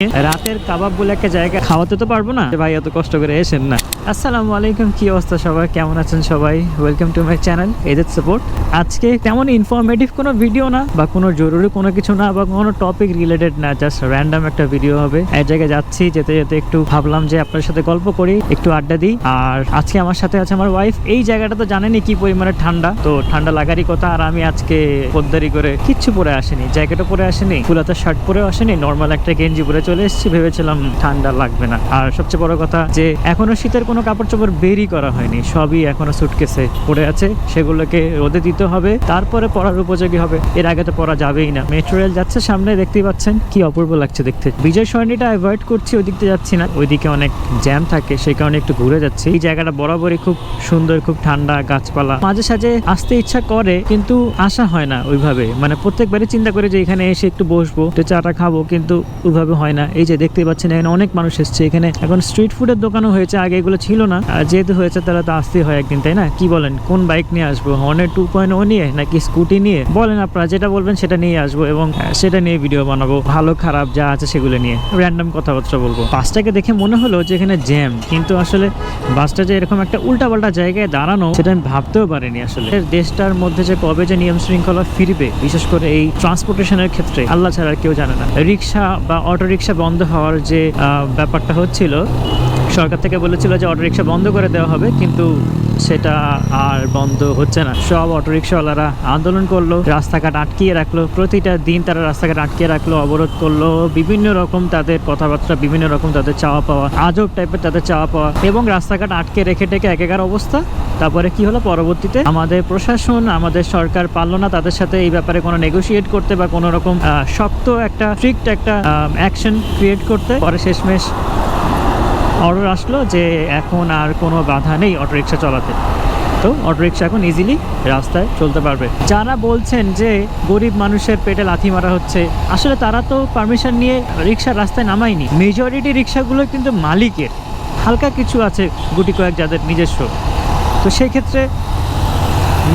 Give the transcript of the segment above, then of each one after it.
রাতের কাবাব বলে একটা জায়গা খাওয়াতে তো পারব না। ভাই, এত কষ্ট করে এসেন না। আসসালামু আলাইকুম, কি অবস্থা সবাই কেমন আছেন সবাই? ওয়েলকাম টু মাই চ্যানেল এদের সাপোর্ট আজকে তেমন ইনফরমেটিভ কোনো ভিডিও না, বা কোনো জরুরি কোনো কিছু না, বা কোনো টপিক রিলেটেড না জাস্ট র্যান্ডম একটা ভিডিও হবে। এক জায়গায় যাচ্ছি, যেতে যেতে একটু ভাবলাম যে আপনার সাথে গল্প করি, একটু আড্ডা দিই। আর আজকে আমার সাথে আছে আমার ওয়াইফ এই জায়গাটা তো জানেনই কি পরিমাণে ঠান্ডা। তো ঠান্ডা লাগারই কথা, আর আমি আজকে পোদ্দারি করে কিচ্ছু পরে আসেনি। জ্যাকেটও পরে আসেনি ফুলাতে শার্ট পরেও আসেনি নর্মাল একটা গেঞ্জি পরে চলে এসেছি, ভেবেছিলাম ঠান্ডা লাগবে না। আর সবচেয়ে বড় কথা যে, এখনও শীতের কোনো কাপড় চোপড় বেরই করা হয়নি। সবই এখনও সুটকেসে পড়ে আছে। সেগুলোকে রোদে দিতে হবে, তারপরে পরার উপযোগী হবে। এর আগে তো পরা যাবেই না। মেট্রো রেল যাচ্ছে সামনে, দেখতেই পাচ্ছেন কি অপূর্ব লাগছে দেখতে। বিজয় সরণিটা অ্যাভয়েড করছি ওই দিকতে যাচ্ছি না। ওইদিকে অনেক জ্যাম থাকে, সেই কারণে একটু ঘুরে যাচ্ছি। এই জায়গাটা বরাবরই খুব সুন্দর, খুব ঠান্ডা গাছপালা। মাঝে সাঝে আসতে ইচ্ছা করে, কিন্তু আসা হয় না ওইভাবে। মানে প্রত্যেকবারই চিন্তা করে যে, এখানে এসে একটু বসবো, একটু চাটা খাব, কিন্তু ওইভাবে হয় না। এই যে দেখতে পাচ্ছেন, এখানে অনেক মানুষ এসছে। এখানে এখন স্ট্রিট ফুডের দোকানও হয়েছে, আগে এগুলো ছিল না। আর যেহেতু হয়েছে, তাহলে তো আসতেই হয় একদিন, তাই না? কি বলেন, কোন বাইক নিয়ে আসব? হর্নের টু পয়েন্ট ও নিয়ে, নাকি স্কুটি নিয়ে? বলেন আপনারা, যেটা বলবেন সেটা নিয়ে আসব এবং সেটা নিয়ে ভিডিও বানাবো। ভালো, খারাপ যা আছে সেগুলো নিয়ে। র্যান্ডম কথাবার্তা বলব। বাসটাকে দেখে মনে হলো যে এখানে জ্যাম কিন্তু আসলে বাসটা যে এরকম একটা উল্টাপাল্টা জায়গায় দাঁড়ানো, সেটা আমি ভাবতেও পারিনি আসলে। দেশটার মধ্যে যে কবে যে নিয়ম শৃঙ্খলা ফিরবে, বিশেষ করে এই ট্রান্সপোর্টেশনের ক্ষেত্রে, আল্লাহ ছাড়া কেউ জানে না। রিক্সা বা অটো রিক্সা বন্ধ হওয়ার যে ব্যাপারটা হচ্ছিল সরকার থেকে বলেছিল যে অটো রিক্সা বন্ধ করে দেওয়া হবে, কিন্তু সেটা আর বন্ধ হচ্ছে না। সব অটো রিক্সাওয়ালারা আন্দোলন করল, রাস্তাঘাট আটকিয়ে রাখল, প্রতিটা দিন তারা রাস্তাঘাট আটকিয়ে রাখল, অবরোধ করল, বিভিন্ন রকম তাদের কথাবার্তা, বিভিন্ন রকম তাদের চাওয়া পাওয়া, আজব টাইপের তাদের চাওয়া পাওয়া এবং রাস্তাঘাট আটকে রেখে টেকে একেকার অবস্থা। তারপরে কি হলো পরবর্তীতে? আমাদের প্রশাসন, আমাদের সরকার পারল না তাদের সাথে এই ব্যাপারে কোনো নেগোসিয়েট করতে বা কোনো রকম শক্ত একটা স্ট্রিক্ট একটা অ্যাকশন ক্রিয়েট করতে। পরে শেষমেশ অর্ডার আসলো যে এখন আর কোনো বাধা নেই অটোরিকশা চলাতে। তো অটোরিকশা এখন ইজিলি রাস্তায় চলতে পারবে। যারা বলছেন যে গরিব মানুষের পেটে লাথি মারা হচ্ছে, আসলে তারা তো পারমিশন নিয়ে রিক্সা রাস্তায় নামায়নি। মেজরিটি রিক্সাগুলো কিন্তু মালিকের। হালকা কিছু আছে গুটি কয়েক যাদের নিজস্ব। তো সেই ক্ষেত্রে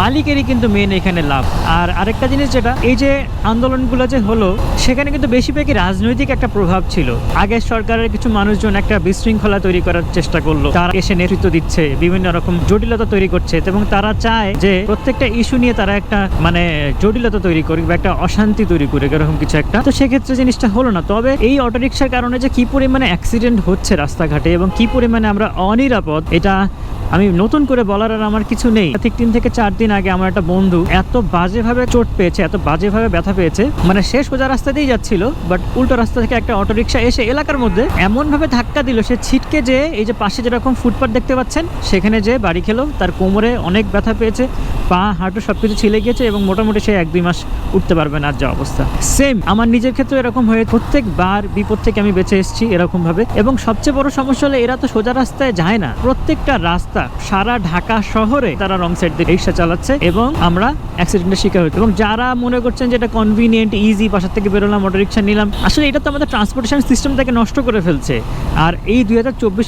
মালিকেরই কিন্তু মেন এখানে লাভ। আর আরেকটা জিনিস যেটা, এই যে আন্দোলনগুলো যে হলো, সেখানে কিন্তু বেশিরভাগই রাজনৈতিক একটা প্রভাব ছিল। আগে সরকারের কিছু মানুষজন একটা বিশৃঙ্খলা তৈরি করার চেষ্টা করল। তারা এসে নেতৃত্ব দিচ্ছে, বিভিন্ন রকম জটিলতা তৈরি করছে এবং তারা চায় যে প্রত্যেকটা ইস্যু নিয়ে তারা একটা মানে জটিলতা তৈরি করুক বা একটা অশান্তি তৈরি করুক, এরকম কিছু একটা। তো সেক্ষেত্রে জিনিসটা হলো না। তবে এই অটোরিকশার কারণে যে কি পরিমাণে অ্যাক্সিডেন্ট হচ্ছে রাস্তাঘাটে এবং কি পরিমাণে আমরা অনিরাপদ, এটা আমি নতুন করে বলার আর আমার কিছু নেই। ঠিক তিন থেকে চার দিন আগে আমার একটা বন্ধু এত বাজেভাবে চোট পেয়েছে, এত বাজেভাবে ব্যথা পেয়েছে মানে সে সোজা রাস্তা দিয়ে যাচ্ছিল বাট উল্টো রাস্তা থেকে একটা অটোরিকশা এসে এলাকার মধ্যে এমন ভাবে ধাক্কা দিল, সে ছিটকে যে এই যে পাশে যেরকম ফুটপাথ দেখতে পাচ্ছেন, সেখানে যে বাড়ি খেলো, তার কোমরে অনেক ব্যথা পেয়েছে, পা, হাঁটু সবকিছু ছিলে গিয়েছে এবং মোটামুটি সে এক দুই মাস উঠতে পারবে না আর যা অবস্থা। সেম আমার নিজের ক্ষেত্রে এরকম হয়ে প্রত্যেকবার বিপদ থেকে আমি বেঁচে এসেছি এরকম ভাবে এবং সবচেয়ে বড় সমস্যা হলো এরা তো সোজা রাস্তায় যায় না। প্রত্যেকটা রাস্তা সারা ঢাকা শহরে তারা রং সাইড দিয়ে রিক্সা চালাচ্ছে এবং আমরা অ্যাক্সিডেন্টের শিকার হচ্ছি এবং যারা মনে করছেন যে এটা কনভিনিয়েন্ট ইজি বাসার থেকে বেরোলাম অটো রিক্সা নিলাম, আসলে এটা তো আমাদের ট্রান্সপোর্টেশন সিস্টেমটাকে নষ্ট করে ফেলছে। আর এই দুই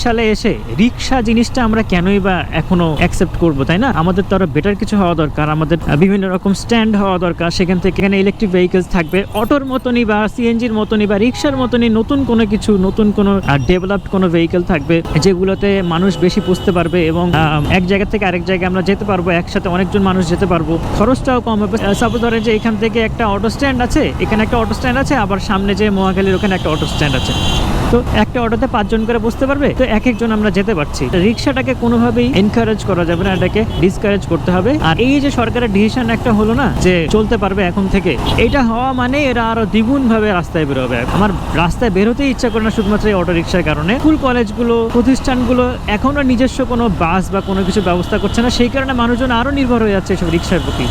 সালে এসে রিক্সা জিনিসটা আমরা কেনই বা এখনও অ্যাকসেপ্ট করব, তাই না? আমাদের তো আরও বেটার কিছু হওয়া দরকার, আমাদের বিভিন্ন রকম স্ট্যান্ড হওয়া দরকার। সেখান থেকে এখানে ইলেকট্রিক ভেহিকেলস থাকবে, অটোর মতনই বা সিএনজির মতনই বা রিক্সার মতনই নতুন কোনো কিছু, নতুন কোনো ডেভেলপড কোনো ভেহিকেল থাকবে, যেগুলোতে মানুষ বেশি পুষতে পারবে এবং এক জায়গা থেকে আরেক জায়গায় আমরা যেতে পারব একসাথে অনেকজন মানুষ যেতে পারব। খরচটাও কম হবে। সাপোজ ধরেন যে এখান থেকে একটা অটো স্ট্যান্ড আছে এখানে একটা অটো স্ট্যান্ড আছে আবার সামনে যে মহাখালীর ওখানে একটা অটো স্ট্যান্ড আছে। তো একটা অটোতে পাঁচজন করে বসতে পারবে? তো এক একজন আমরা যেতে পারছি। রিক্সাটাকে কোনোভাবেই এনকারেজ করা যাবে না, এটাকে ডিসকারেজ করতে হবে। আর এই যে সরকারের ডিসিশন একটা হলো না, যে চলতে পারবে এখন থেকে, এটা হওয়া মানে এরা আরও দ্বিগুণ ভাবে রাস্তায় বেরোবে। আমার রাস্তায় বেরোতেই ইচ্ছা করে না শুধুমাত্র এই অটো রিক্সার কারণে স্কুল কলেজগুলো প্রতিষ্ঠানগুলো এখনও নিজস্ব কোনো বাস বা কোনো কিছু ব্যবস্থা করছে না। সেই কারণে মানুষজন আরও নির্ভর হয়ে যাচ্ছে এসব রিক্সার প্রতি।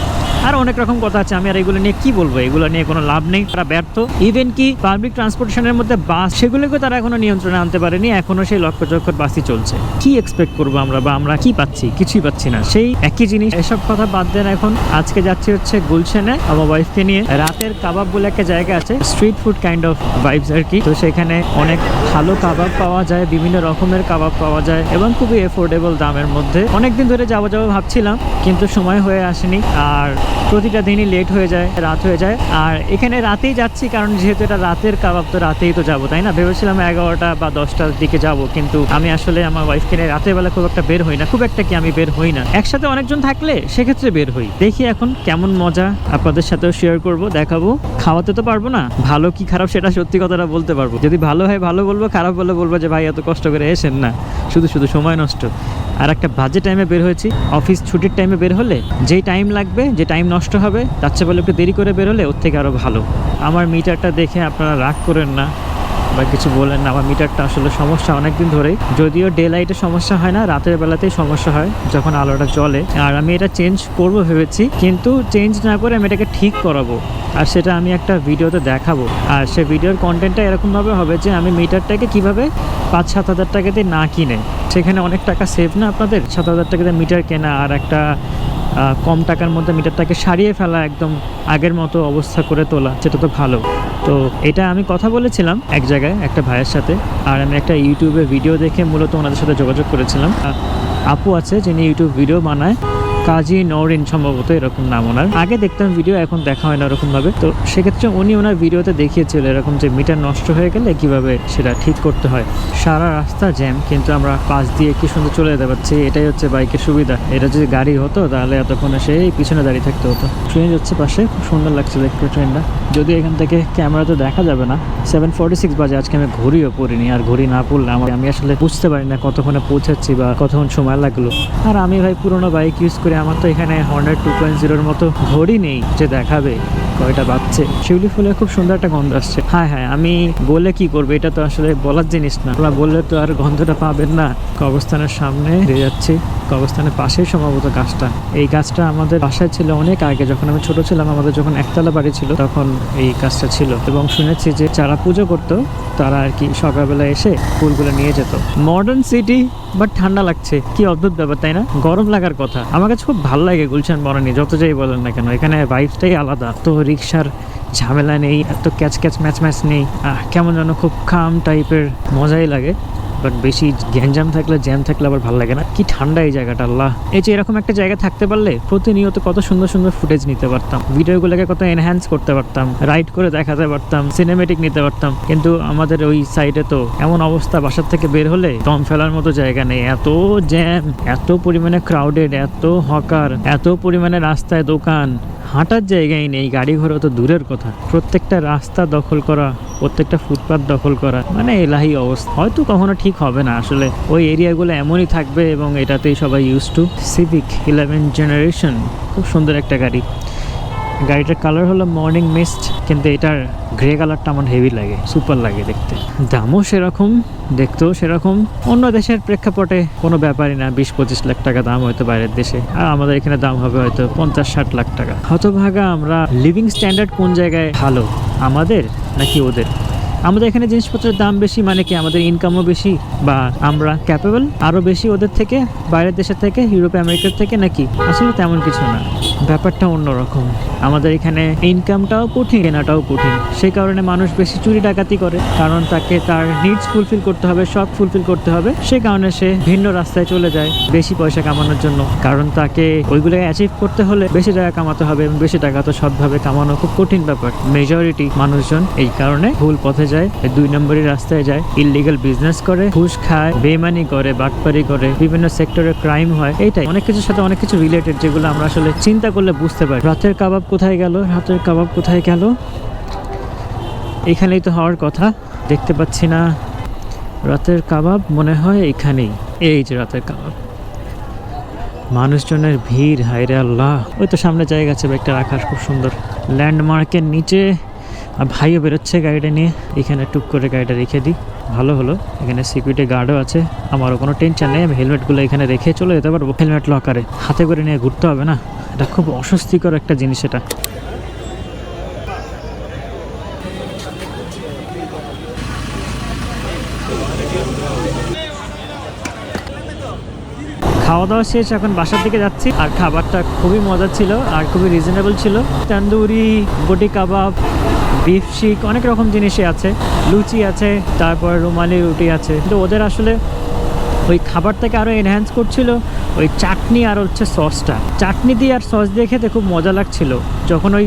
আর অনেক রকম কথা আছে, আমি আর এগুলো নিয়ে কি বলব? এগুলো নিয়ে কোনো লাভ নেই, তারা ব্যর্থ। ইভেন কি পাবলিক ট্রান্সপোর্টেশনের মধ্যে বাস সেগুলোকে তারা আমরা এখনও নিয়ন্ত্রণে আনতে পারিনি, এখনও সেই লক্ষ চক্কর বাসি চলছে। কি এক্সপেক্ট করব আমরা বা আমরা কি পাচ্ছি? কিছুই পাচ্ছি না। সেই একই জিনিস, এসব কথা বাদ দেন এখন আজকে যাচ্ছি হচ্ছে গুলশানে আমার ওয়াইফকে নিয়ে। রাতের কাবাব বলে একটা জায়গা আছে street food kind of vibes আর কি। তো সেখানে অনেক ভালো কাবাব পাওয়া যায়, বিভিন্ন রকমের কাবাব পাওয়া যায় এবং খুবই এফোর্ডেবল দামের মধ্যে। অনেকদিন ধরে যাব যাব ভাবছিলাম, কিন্তু সময় হয়ে আসেনি আর প্রতিটা দিনই লেট হয়ে যায়, রাত হয়ে যায়। আর এখানে রাতেই যাচ্ছি, কারণ যেহেতু এটা রাতের কাবাব, তো রাতেই তো যাব, তাই না? ভেবেছিলাম এগারোটা বা দশটার দিকে যাব, কিন্তু আমি আসলে আমার ওয়াইফকে নিয়ে রাতের বেলা খুব একটা বের হই না, খুব একটা কি আমি বের হই না। একসাথে অনেকজন থাকলে সেক্ষেত্রে বের হই। দেখি এখন কেমন মজা আপনাদের সাথেও শেয়ার করব, দেখাবো। খাওয়াতে তো পারব না, ভালো কি খারাপ সেটা সত্যি কথাটা বলতে পারব। যদি ভালো হয় ভালো বলব, খারাপ বলে বলব যে ভাই এত কষ্ট করে এসেন না, শুধু শুধু সময় নষ্ট। আর একটা বাজে টাইমে বের হয়েছি অফিস ছুটির টাইমে বের হলে যেই টাইম লাগবে, যে টাইম নষ্ট হবে, তার চেয়ে বলে একটু দেরি করে বের হলে ওর থেকে আরও ভালো। আমার মিটারটা দেখে আপনারা রাগ করেন না। বা কিছু বলেন না আমার মিটারটা আসলে সমস্যা অনেক দিন ধরেই। যদিও ডে লাইটে সমস্যা হয় না, রাতের বেলাতেই সমস্যা হয় যখন আলোটা জ্বলে। আর আমি এটা চেঞ্জ করব ভেবেছি, কিন্তু চেঞ্জ না করে আমি এটাকে ঠিক করাবো। আর সেটা আমি একটা ভিডিওতে দেখাবো। আর সে ভিডিওর কন্টেন্টটা এরকমভাবে হবে যে আমি মিটারটাকে কীভাবে পাঁচ সাত হাজার টাকাতে না কিনে। সেখানে অনেক টাকা সেভ না আপনাদের? সাত হাজার টাকাতে মিটার কেনা আর একটা কম টাকার মধ্যে মিটারটাকে সারিয়ে ফেলা একদম আগের মতো অবস্থা করে তোলা, সেটা তো ভালো। তো এটা আমি কথা বলেছিলাম এক জায়গায়, একটা ভাইয়ের সাথে, আর আমি একটা ইউটিউবে ভিডিও দেখে মূলত ওনাদের সাথে যোগাযোগ করেছিলাম। আপু আছে যিনি ইউটিউব ভিডিও বানায়। কাজী নরিন সম্ভবত এরকম নাম ওনার। আগে দেখতাম ভিডিও এখন দেখা হয় না ওরকম ভাবে। তো সেক্ষেত্রে উনি ওনার ভিডিওতে দেখিয়েছিল এরকম যে মিটার নষ্ট হয়ে গেলে কীভাবে সেটা ঠিক করতে হয়। সারা রাস্তা জ্যাম কিন্তু আমরা পাশ দিয়ে কি সুন্দর চলে যেতে পারছি, এটাই হচ্ছে বাইকের সুবিধা। এটা যদি গাড়ি হতো, তাহলে এতক্ষণে সেই পিছনে দাঁড়িয়ে থাকতে হতো। ট্রেন যাচ্ছে পাশে, খুব সুন্দর লাগছে দেখতে ট্রেনটা যদি এখান থেকে ক্যামেরা তো দেখা যাবে না। সেভেন ফর্টি সিক্স বাজে, আজকে আমি ঘড়িও পড়িনি। আর ঘড়ি না পড়লে আমার আমি আসলে বুঝতে পারি না কতক্ষণে পৌঁছাচ্ছি বা কতক্ষণ সময় লাগল। আর আমি ভাই পুরোনো বাইক ইউজ করে আমার তো এখানে হন্ড্রেড টু পয়েন্ট জিরোর মতো ঘড়ি নেই যে দেখাবে কয়টা বাজছে। শিউলি ফুলে খুব সুন্দর একটা গন্ধ আসছে। হ্যাঁ হ্যাঁ আমি বলে কি করব? এটা তো আসলে বলার জিনিস না। তোমরা বললে তো আর গন্ধটা পাবেন না। কবস্থানের সামনে দিয়ে যাচ্ছি। কবস্থানের পাশেই সম্ভবত গাছটা। এই গাছটা আমাদের বাসায় ছিল অনেক আগে। যখন আমি ছোট ছিলাম, আমাদের যখন একতলা বাড়ি ছিল, তখন এই গাছটা ছিল। এবং শুনেছি যে যারা পুজো করতো, তারা আর কি সকালবেলা এসে ফুলগুলো নিয়ে যেত। মডার্ন সিটি বাট ঠান্ডা লাগছে। কি অদ্ভুত ব্যাপার, তাই না? গরম লাগার কথা। আমার কাছে খুব ভালো লাগে গুলশান বনানি, যত যাই বলেন না কেন। এখানে ভাইবসটাই আলাদা। তো রিক্সার ঝামেলা নেই, এত ক্যাচ ক্যাচ ম্যাচ ম্যাচ নেই কেমন যেন খুব খাম টাইপের মজাই লাগে। বাট বেশি গ্যাঞ্জাম থাকলে, জ্যাম থাকলে আবার ভালো লাগে না। কি ঠান্ডা এই জায়গাটা, আল্লাহ। এই যে এরকম একটা জায়গা থাকতে পারলে প্রতিনিয়ত কত সুন্দর সুন্দর ফুটেজ নিতে পারতাম। ভিডিওগুলোকে কত এনহ্যান্স করতে পারতাম রাইড করে দেখাতে পারতাম সিনেমেটিক নিতে পারতাম। কিন্তু আমাদের ওই সাইডে তো এমন অবস্থা, বাসার থেকে বের হলে দম ফেলার মতো জায়গা নেই। এত জ্যাম এত পরিমাণে ক্রাউডেড এত হকার, এত পরিমাণে রাস্তায় দোকান হাঁটার জায়গায় নেই, গাড়ি ঘোড়া তো দূরের কথা। প্রত্যেকটা রাস্তা দখল করা, প্রত্যেকটা ফুটপাথ দখল করা মানে এলাহি অবস্থা। হয়তো কখনো ঠিক হবে না, আসলে ওই এরিয়াগুলো এমনই থাকবে এবং এটাতেই সবাই use to Civic eleven generation খুব সুন্দর একটা গাড়ি। গাড়িটার কালার হলো মর্নিং মিস্ট কিন্তু এটার গ্রে কালারটা আমার হেভি লাগে সুপার লাগে দেখতে। দামও সেরকম, দেখতেও সেরকম। অন্য দেশের প্রেক্ষাপটে কোনো ব্যাপারই না, বিশ পঁচিশ লাখ টাকা দাম হয়তো বাইরের দেশে। আর আমাদের এখানে দাম হবে হয়তো পঞ্চাশ ষাট লাখ টাকা। হতভাগা আমরা লিভিং স্ট্যান্ডার্ড কোন জায়গায় ভালো, আমাদের নাকি ওদের? আমাদের এখানে জিনিসপত্রের দাম বেশি মানে কি আমাদের ইনকামও বেশি বা আমরা ক্যাপেবল আরও বেশি ওদের থেকে, বাইরের দেশের থেকে, ইউরোপ, আমেরিকার থেকে নাকি? আসলে তেমন কিছু না। ব্যাপারটা অন্যরকম। আমাদের এখানে ইনকামটাও কঠিন, কেনাটাও কঠিন। সেই কারণে মানুষ বেশি চুরি ডাকাতি করে, কারণ তাকে তার নিডস ফুলফিল করতে হবে শখ ফুলফিল করতে হবে। সে কারণে সে ভিন্ন রাস্তায় চলে যায় বেশি পয়সা কামানোর জন্য। কারণ তাকে ওইগুলো অ্যাচিভ করতে হলে বেশি টাকা কামাতে হবে এবং বেশি টাকা তো সৎভাবে কামানো খুব কঠিন ব্যাপার। মেজরিটি মানুষজন এই কারণে ভুল পথে যায়। এই দুই নম্বরই রাস্তায় যায়। ইলিগাল বিজনেস করে, ঘুষ খায় বেমানি করে, বাটপারি করে, বিভিন্ন সেক্টরে ক্রাইম হয়, এইটাই। অনেক কিছুর সাথে অনেক কিছু রিলেটেড যেগুলো আমরা আসলে চিন্তা করলে বুঝতে পারি। রাতের কাবাব কোথায় গেল? রাতের কাবাব কোথায় গেল? এখানেই তো হওয়ার কথা। দেখতে পাচ্ছি না। রাতের কাবাব মনে হয় এখানেই। এই যে রাতের কাবাব। মানুষজনের ভিড়, হায়রে আল্লাহ। ওই তো সামনে জায়গা আছে একটা রাখার, খুব সুন্দর। ল্যান্ডমার্কের নিচে আর ভাইও বেরোচ্ছে গাড়িটা নিয়ে। এখানে টুক করে গাড়িটা রেখে দিই। ভালো হলো। এখানে সিকিউরিটি গার্ডও আছে। আমারও কোনো টেনশন নেই। আমি হেলমেটগুলো এখানে রেখে চলে যেতে পারব। হেলমেট লকারে হাতে করে নিয়ে ঘুরতে হবে না। এটা খুব অস্বস্তিকর একটা জিনিস এটা। খাওয়া দাওয়া শেষ, এখন বাসার দিকে যাচ্ছি। আর খাবারটা খুবই মজা ছিল আর খুবই রিজনেবল ছিল। তন্দুরি, বটি কাবাব বিফ শিক অনেক রকম জিনিসই আছে। লুচি আছে, তারপর রুমালি রুটি আছে। কিন্তু ওদের আসলে ওই খাবারটাকে আরও এনহ্যান্স করছিল, ওই চাটনি আর হচ্ছে সসটা। চাটনি দিয়ে আর সস দিয়ে খেতে খুব মজা লাগছিল। যখন ওই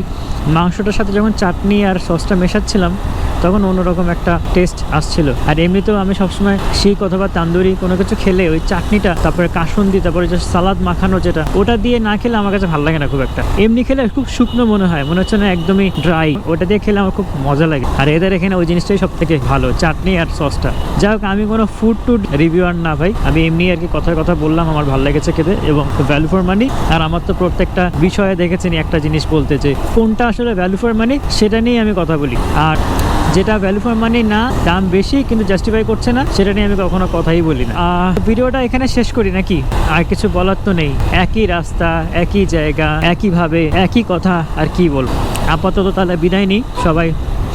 মাংসটার সাথে যখন চাটনি আর সসটা মেশাচ্ছিলাম তখন অন্যরকম একটা টেস্ট আসছিল। আর এমনিতেও আমি সবসময় শিক অথবা তান্দুরি কোনো কিছু খেলে ওই চাটনিটা, তারপরে কাসুন্দি, তারপরে যে সালাদ মাখানো যেটা, ওটা দিয়ে না খেলে আমার কাছে ভালো লাগে না খুব একটা। এমনি খেলে খুব শুকনো মনে হয়, মনে হচ্ছে না একদমই ড্রাই ওটা দিয়ে খেলে আমার খুব মজা লাগে। আর এদের এখানে ওই জিনিসটাই সব থেকে ভালো, চাটনি আর সসটা যাই হোক, আমি কোনো ফুড টুড রিভিউয়ার না ভাই। আমি এমনি আর কি কথার কথা বললাম, আমার ভালো লেগেছে খেতে এবং ভ্যালু ফর মানি আর আমার তো প্রত্যেকটা বিষয়ে দেখেছেন একটা জিনিস বলতে যে, কোনটা আসলে ভ্যালু ফর মানি সেটা নিয়ে আমি কথা বলি। আর যেটা ভ্যালু ফর মানি না, দাম বেশি কিন্তু জাস্টিফাই করছে না, সেটা নিয়ে আমি কখনো কথাই বলি না। ভিডিওটা এখানে শেষ করি নাকি? আর কিছু বলার তো নেই। একই রাস্তা, একই জায়গা, একইভাবে, একই কথা, আর কি বলব? আপাতত তাহলে বিদায় নিই। সবাই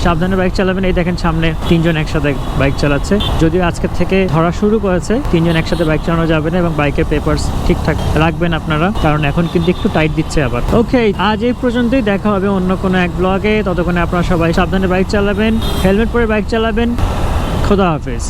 সাবধানে বাইক চালাবেন। এই দেখেন সামনে তিনজন একসাথে বাইক চালাচ্ছে। যদিও আজকের থেকে ধরা শুরু করেছে, তিনজন একসাথে বাইক চালানো যাবে না এবং বাইকের পেপার্স ঠিকঠাক রাখবেন আপনারা, কারণ এখন কিন্তু একটু টাইট দিচ্ছে আবার। ওকে আজ এই পর্যন্তই, দেখা হবে অন্য কোনো এক ব্লগে ততক্ষণে আপনারা সবাই সাবধানে বাইক চালাবেন, হেলমেট পরে বাইক চালাবেন। খোদা হাফেজ।